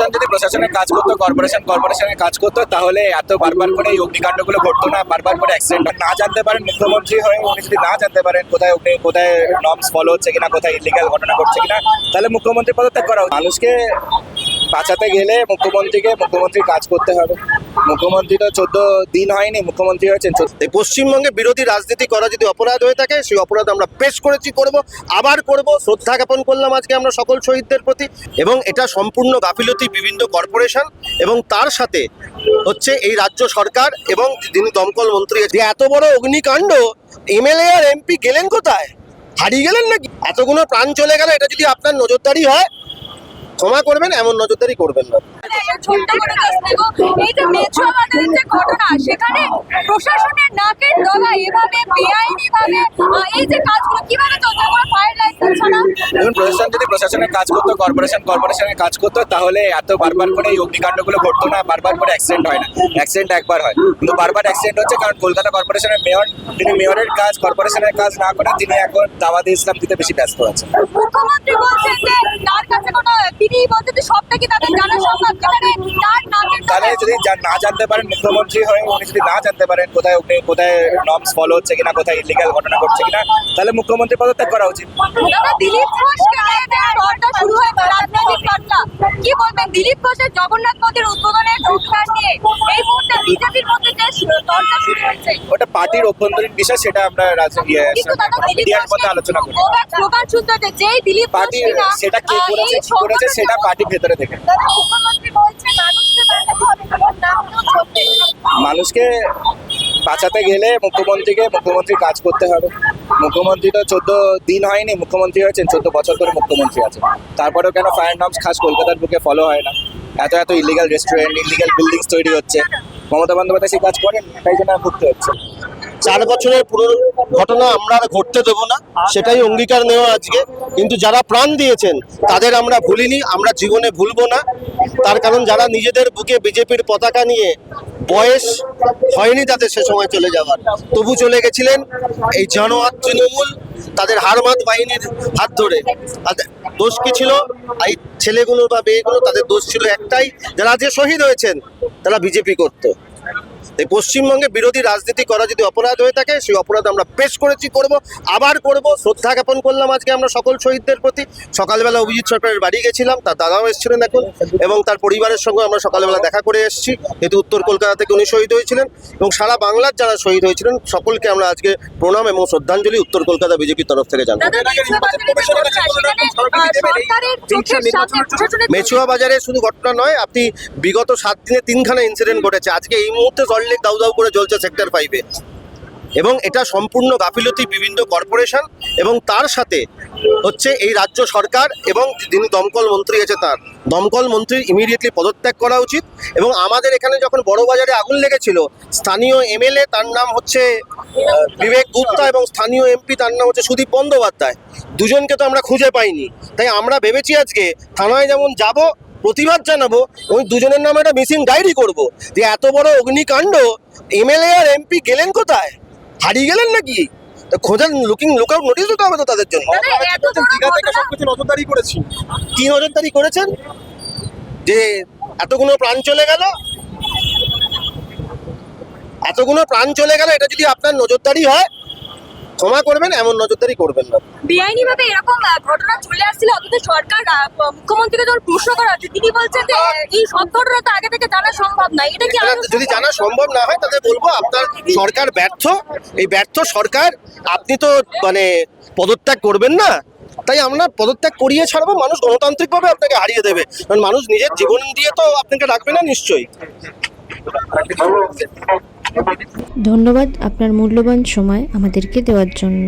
প্রশাসন যদি প্রশাসনের কাজ করতো কর্পোরেশন কর্পোরেশনের কাজ করতো, তাহলে এত বারবার করে এই অগ্নিকাণ্ডগুলো ঘটতো না, বারবার করে অ্যাক্সিডেন্ট না জানতে পারেন মুখ্যমন্ত্রী হয়ে উনি যদি না জানতে পারেন কোথায় অগ্নি কোথায় নর্মস ফলো হচ্ছে কিনা, কোথায় ইলিগাল ঘটনা ঘটছে কিনা, তাহলে মুখ্যমন্ত্রী পদত্যাগ করা। মানুষকে বাঁচাতে গেলে মুখ্যমন্ত্রীকে মুখ্যমন্ত্রীর কাজ করতে হবে মুখ্যমন্ত্রী তো চোদ্দ দিন হয়নি, মুখ্যমন্ত্রী হয়েছেন পশ্চিমবঙ্গে বিরোধী রাজনীতি করা যদি অপরাধ হয়ে থাকে, সেই অপরাধ আমরা পেশ করেছি, করব, আবার করব। শ্রদ্ধা জ্ঞাপন করলাম আজকে আমরা সকল শহীদদের প্রতি, এবং এটা সম্পূর্ণ গাফিলতি বিভিন্ন কর্পোরেশন, এবং তার সাথে হচ্ছে এই রাজ্য সরকার এবং যিনি দমকল মন্ত্রী যে এত বড় অগ্নিকাণ্ড, এমএলএ আর এমপি গেলেন কোথায়? হারিয়ে গেলেন নাকি? এতগুলো প্রাণ চলে গেল, এটা যদি আপনার নজরদারি হয় ক্ষমা করবেন এমন নজরদারি করবেন না। ছোট্ট করে কেস নেব। এই যে মেছো আমাদের যে ঘটনা সেখানে প্রশাসনের নাকের ডলা এভাবে বেআইনি ভাবে এই যে কাজগুলো কীভাবে চলছে? কোনো ফায়ার লাইসেন্স ছাড়া দেখুন প্রশাসন যদি প্রশাসনের কাজ করতো কর্পোরেশন কর্পোরেশনের কাজ করতো তাহলে এত বারবার করে এই অগ্নিকাণ্ডগুলো ঘটতো না বারবার করে অ্যাক্সিডেন্ট হয় না। অ্যাক্সিডেন্ট একবার হয়। কিন্তু বারবার অ্যাক্সিডেন্ট হচ্ছে কারণ কলকাতা কর্পোরেশনের মেয়র তিনি মেয়রের কাজ কর্পোরেশনের কাজ না করে তিনি এখন দাওয়াতে ইসলাম দিতে বেশি ব্যস্ত আছেন। মুখ্যমন্ত্রী বলছেন যে তার কাছে কোনো বলছেন যে সবটা কি তাদের জানা সম্ভব যেখানে তার ডগা যদি না জানতে পারেন মুখ্যমন্ত্রী হয়ে উনি যদি না জানতে পারেন কোথায় অগ্নি কোথায় নর্মস ফলো হচ্ছে কিনা কোথায় ইলিগাল ঘটনা ঘটছে কিনা তাহলে মুখ্যমন্ত্রী পদত্যাগ করা উচিত। দিলীপ শুরু কি বলবেন দিলীপ ঘোষের জগন্নাথ মন্দির উদ্বোধনের নিয়ে? এই মুহূর্তে বিজেপির মধ্যে যে চর্চা শুরু হয়েছে। ওটা পার্টির অভ্যন্তরীণ বিষয় সেটা আমরা ইয়ে, মিডিয়ার মধ্যে আলোচনা করি। স্লোগান শুনতে যেই দিলীপ পার্টি সেটা কে করেছে কি করেছে সেটা পার্টির ভেতরে থেকে দাদা মুখ্যমন্ত্রী বলছে মানুষকে বাঁচাতে হবে তোমার নাম চলতে মানুষকে বাঁচাতে গেলে মুখ্যমন্ত্রীকে মুখ্যমন্ত্রী কাজ করতে হবে। মুখ্যমন্ত্রী তো চোদ্দ দিন হয়নি, মুখ্যমন্ত্রী হয়েছেন, চোদ্দ বছর ধরে মুখ্যমন্ত্রী আছেন। তারপরেও কেন ফায়ার নর্মস খাস কলকাতার বুকে ফলো হয় না? এত এত ইলিগাল রেস্টুরেন্ট ইলিগাল বিল্ডিংস তৈরি হচ্ছে। মমতা বন্দ্যোপাধ্যায় সেই কাজ করেন, তাই জন্য ভুগতে হচ্ছে চার বছরের পুরো ঘটনা আমরা আর ঘটতে দেবো না, সেটাই অঙ্গীকার নেওয়া আজকে। কিন্তু যারা প্রাণ দিয়েছেন, তাদের আমরা ভুলিনি, আমরা জীবনে ভুলবো না। তার কারণ যারা নিজেদের বুকে বিজেপির পতাকা নিয়ে বয়স হয়নি তাদের সে সময় চলে যাওয়ার। তবু চলে গেছিলেন এই জানোয়ার তৃণমূল, তাদের হারমাত বাহিনীর হাত ধরে। দোষ কি ছিল? এই ছেলেগুলো বা মেয়েগুলো, তাদের দোষ ছিল একটাই, যারা যে শহীদ হয়েছেন, তারা বিজেপি করতো। এই পশ্চিমবঙ্গে বিরোধী রাজনীতি করা যদি অপরাধ হয়ে থাকে সেই অপরাধ আমরা পেশ করেছি করব আবার করব। শ্রদ্ধা জ্ঞাপন করলাম আজকে আমরা সকল শহীদদের প্রতি। সকালবেলা অভিজিৎ সরকারের বাড়ি গেছিলাম তার দাদাও এসেছিলেন এখন এবং তার পরিবারের সঙ্গে আমরা সকালবেলা দেখা করে এসেছি যেহেতু উত্তর কলকাতা থেকে উনি শহীদ হয়েছিলেন এবং সারা বাংলার যারা শহীদ হয়েছিলেন সকলকে আমরা আজকে প্রণাম এবং শ্রদ্ধাঞ্জলি উত্তর কলকাতা বিজেপির তরফ থেকে জানাব। দাদা মেছো বাজারে যে ঘটনা সেখানে আহ, সরকারের চোখের সামনে প্রশাসনের মেচুয়া বাজারে শুধু ঘটনা নয় আপনি বিগত সাত দিনে তিনখানা ইনসিডেন্ট ঘটেছে। আজকে এই মুহূর্তে সল্টলেক দাউ দাউ করে জ্বলছে সেক্টর ফাইভে এবং এটা সম্পূর্ণ গাফিলতি বিভিন্ন কর্পোরেশন এবং তার সাথে হচ্ছে এই রাজ্য সরকার এবং যিনি দমকল মন্ত্রী আছে তার। দমকল মন্ত্রীর ইমিডিয়েটলি পদত্যাগ করা উচিত এবং আমাদের এখানে যখন বড় বাজারে আগুন লেগেছিল, স্থানীয় এমএলএ তার নাম হচ্ছে বিবেক গুপ্তা এবং স্থানীয় এমপি তার নাম হচ্ছে সুদীপ বন্দ্যোপাধ্যায়। দুজনকে তো আমরা খুঁজে পাইনি। তাই আমরা ভেবেছি আজকে থানায় যেমন যাব প্রতিবাদ জানাব ওই দুজনের নামে একটা মিসিং ডায়েরি করব যে এত বড় অগ্নিকাণ্ড এমএলএ আর এমপি গেলেন কোথায়? হারিয়ে গেলেন নাকি? তো খোঁজার লুকিং লুকআউট নোটিশ দিতে হবে তো তাদের জন্য। নজরদারি করেছি। কি নজরদারি করেছেন? যে এতগুলো প্রাণ চলে গেল? এতগুলো প্রাণ চলে গেল এটা যদি আপনার নজরদারি হয় ক্ষমা করবেন এমন নজরদারি করবেন না। বেআইনি ভাবে এরকম ঘটনা চলে আসছিল। অথচ সরকার মুখ্যমন্ত্রীকে যখন প্রশ্ন করা হচ্ছে তিনি বলছেন যে এই সব ঘটনা তো আগে থেকে জানা সম্ভব না এটা কি যদি জানা সম্ভব? না হয় তাহলে বলব আপনার সরকার ব্যর্থ। এই ব্যর্থ সরকার আপনি তো মানে পদত্যাগ করবেন না। তাই আমরা পদত্যাগ করিয়ে ছাড়বো মানুষ গণতান্ত্রিকভাবে আপনাকে হারিয়ে দেবে। কারণ মানুষ নিজের জীবন দিয়ে তো আপনাকে রাখবে না নিশ্চয়ই। ধন্যবাদ আপনার মূল্যবান সময় আমাদেরকে দেওয়ার জন্য।